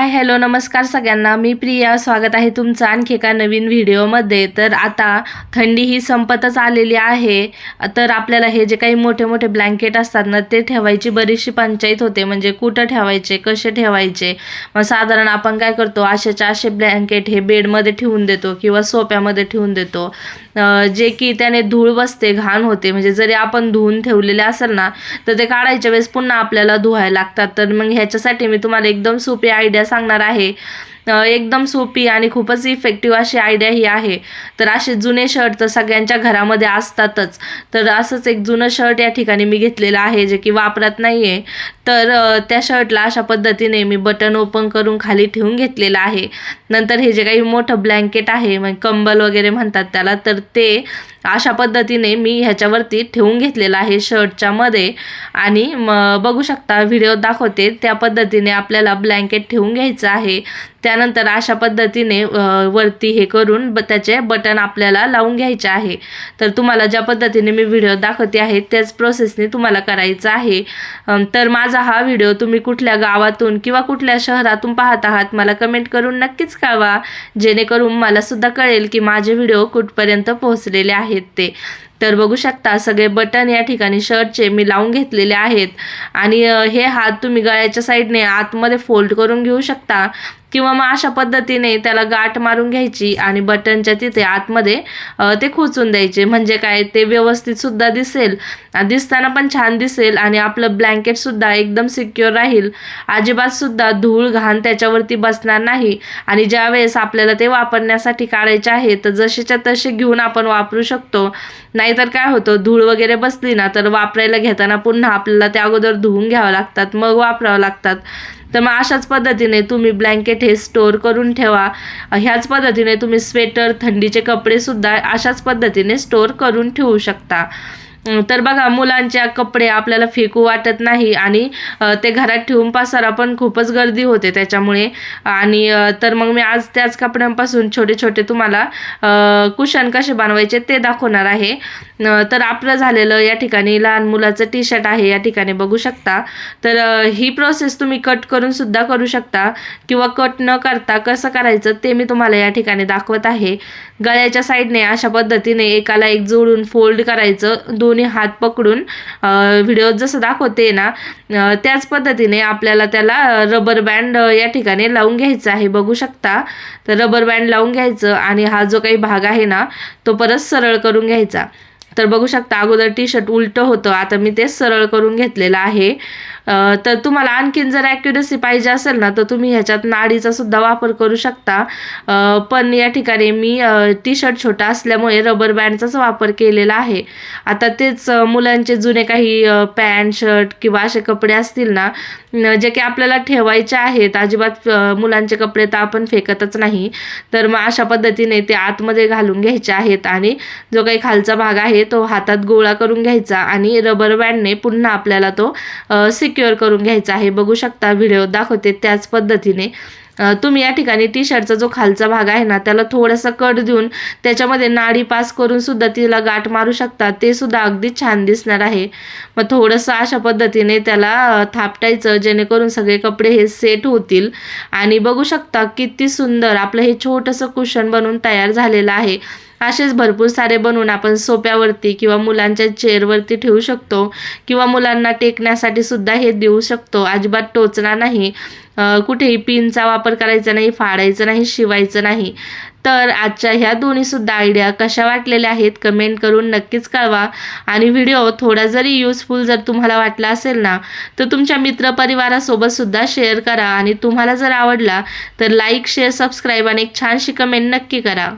Hi hello नमस्कार सगळ्यांना. मी प्रिया. स्वागत आहे तुमचं आणखी एका नवीन व्हिडिओमध्ये. तर आता थंडी ही संपतच आलेली आहे. तर आपल्याला हे जे काही मोठे मोठे ब्लँकेट असतात ना ते ठेवायची बरीचशी पंचायत होते. म्हणजे कुठं ठेवायचे कसे ठेवायचे? मग साधारण आपण काय करतो अशाच्या असे ब्लँकेट हे बेडमध्ये ठेवून देतो किंवा सोप्यामध्ये ठेवून देतो. जे की त्याने धूळ बसते घाण होते. म्हणजे जरी आपण धुवून ठेवलेले असेल ना तर ते काढायच्या वेळेस पुन्हा आपल्याला धुवायला लागतात. तर मग ह्याच्यासाठी मी तुम्हाला एकदम सोपी आयडिया सांगणार आहे. एकदम सोपी आणि खूपच इफेक्टिव्ह अशी आयडिया ही आहे. तर असे जुने शर्ट तर सगळ्यांच्या घरामध्ये असतातच. तर असंच एक जुनं शर्ट या ठिकाणी मी घेतलेलं आहे जे की वापरत नाही आहे तर त्या शर्टला अशा पद्धतीने मी बटन ओपन करून खाली ठेवून घेतलेलं आहे. नंतर हे जे काही मोठं ब्लँकेट आहे मग कंबल वगैरे म्हणतात त्याला तर ते अशा पद्धतीने मी ह्याच्यावरती ठेवून घेतलेलं आहे शर्टच्या मध्ये. आणि मग बघू शकता व्हिडिओ दाखवते. त्या पद्धतीने आपल्याला ब्लँकेट ठेवून घ्यायचं आहे. त्यानंतर अशा पद्धतीने वरती हे करून ब त्याचे बटन आपल्याला लावून घ्यायचे आहे. तर तुम्हाला ज्या पद्धतीने मी व्हिडिओ दाखवते आहे त्याच प्रोसेसने तुम्हाला करायचं आहे. तर माझा हा व्हिडिओ तुम्ही कुठल्या गावातून किंवा कुठल्या शहरातून पाहत आहात मला कमेंट करून नक्कीच कळवा. जेणेकरून मला सुद्धा कळेल की माझे व्हिडिओ कुठपर्यंत पोहोचलेले आहेत ते. तर बघू शकता सगळे बटन या ठिकाणी शर्टचे मी लावून घेतलेले आहेत. आणि हे हात तुम्ही गळ्याच्या साईडने आतमध्ये फोल्ड करून घेऊ शकता. किंवा मग अशा पद्धतीने त्याला गाठ मारून घ्यायची आणि बटनच्या तिथे आतमध्ये ते खोचून द्यायचे. म्हणजे काय ते व्यवस्थितसुद्धा दिसेल. दिसताना पण छान दिसेल आणि आपलं ब्लँकेटसुद्धा एकदम सिक्युअर राहील. अजिबातसुद्धा धूळ घाण त्याच्यावरती बसणार नाही. आणि ज्यावेळेस आपल्याला ते वापरण्यासाठी काढायचे आहे तर जसेच्या तसे घेऊन आपण वापरू शकतो. नाही नाहीतर काय होतं? धूळ वगैरे बसली ना तर वापरायला घेताना पुन्हा आपल्याला ते अगोदर धुवून घ्यावं लागतात मग वापरावं लागतात. तर मग अशाच पद्धतीने तुम्ही ब्लँकेट हे स्टोअर करून ठेवा. ह्याच पद्धतीने तुम्ही स्वेटर थंडीचे कपडेसुद्धा अशाच पद्धतीने स्टोअर करून ठेवू शकता. तर बघा मुलांच्या कपडे आपल्याला फेकू वाटत नाही आणि ते घरात ठेवून पसारा पण खूपच गर्दी होते त्याच्यामुळे. आणि तर मग मी आज त्याच कपड्यांपासून छोटे छोटे तुम्हाला कुशन कसे बनवायचे ते दाखवणार आहे. तर आपलं झालेलं या ठिकाणी लहान मुलाचं टी शर्ट आहे या ठिकाणी बघू शकता. तर ही प्रोसेस तुम्ही कट करून सुद्धा करू शकता किंवा कट न करता कसं करायचं ते मी तुम्हाला या ठिकाणी दाखवत आहे. गळ्याच्या साईडने अशा पद्धतीने एकाला एक जोडून फोल्ड करायचं दोन्ही हात पकडून व्हिडिओ जसं दाखवते ना त्याच पद्धतीने आपल्याला त्याला रबर बँड या ठिकाणी लावून घ्यायचं आहे. बघू शकता. तर रबर बँड लावून घ्यायचं आणि हा जो काही भाग आहे ना तो परत सरळ करून घ्यायचा. तर बघू शकता अगोदर टी शर्ट उलटं होतं. आता मी तेच सरळ करून घेतलेलं आहे. तर तुम्हाला आणखीन जर ॲक्युरसी पाहिजे असेल ना तर तुम्ही ह्याच्यात नाडीचा सुद्धा वापर करू शकता. पण या ठिकाणी मी टी शर्ट छोटा असल्यामुळे रबर बँडचाच वापर केलेला आहे. आता तेच मुलांचे जुने काही पॅन्ट शर्ट किंवा असे कपडे असतील ना जे की आपल्याला ठेवायचे आहेत. अजिबात मुलांचे कपडे तर आपण फेकतच नाही. तर मग अशा पद्धतीने ते आतमध्ये घालून घ्यायचे आहेत. आणि जो काही खालचा भाग आहे तो हातात गोळा करून घ्यायचा आणि रबर बँडने पुन्हा आपल्याला तो सिक्युअर करून घ्यायचा आहे. बघू शकता व्हिडिओ दाखवते त्याच पद्धतीने. तुम्ही या ठिकाणी टी शर्टचा जो खालचा भाग आहे ना त्याला थोडासा कट देऊन त्याच्यामध्ये नाडी पास करून सुद्धा तिला गाठ मारू शकता. ते सुद्धा अगदी छान दिसणार आहे. मग थोडंसं अशा पद्धतीने त्याला थापटायचं जेणेकरून सगळे कपडे हे सेट होतील. आणि बघू शकता किती सुंदर आपलं हे छोटंसं कुशन बनून तयार झालेलं आहे. असेच भरपूर सारे बनवून आपण सोप्यावरती किंवा मुलांच्या चेअरवरती ठेवू शकतो किंवा मुलांना टेकण्यासाठी सुद्धा हे देऊ शकतो. अजिबात टोचणार नाही. कुठेही पिनचा वापर करायचा नाही फाडायचं नाही शिवायचं नाही. तर आजच्या ह्या दोन्हीसुद्धा आयडिया कशा वाटलेल्या आहेत कमेंट करून नक्कीच कळवा. आणि व्हिडिओ थोडा जरी युजफुल जर तुम्हाला वाटला असेल ना तर तुमच्या मित्रपरिवारासोबतसुद्धा शेअर करा. आणि तुम्हाला जर आवडला तर लाईक शेअर सबस्क्राईब आणि एक छानशी कमेंट नक्की करा.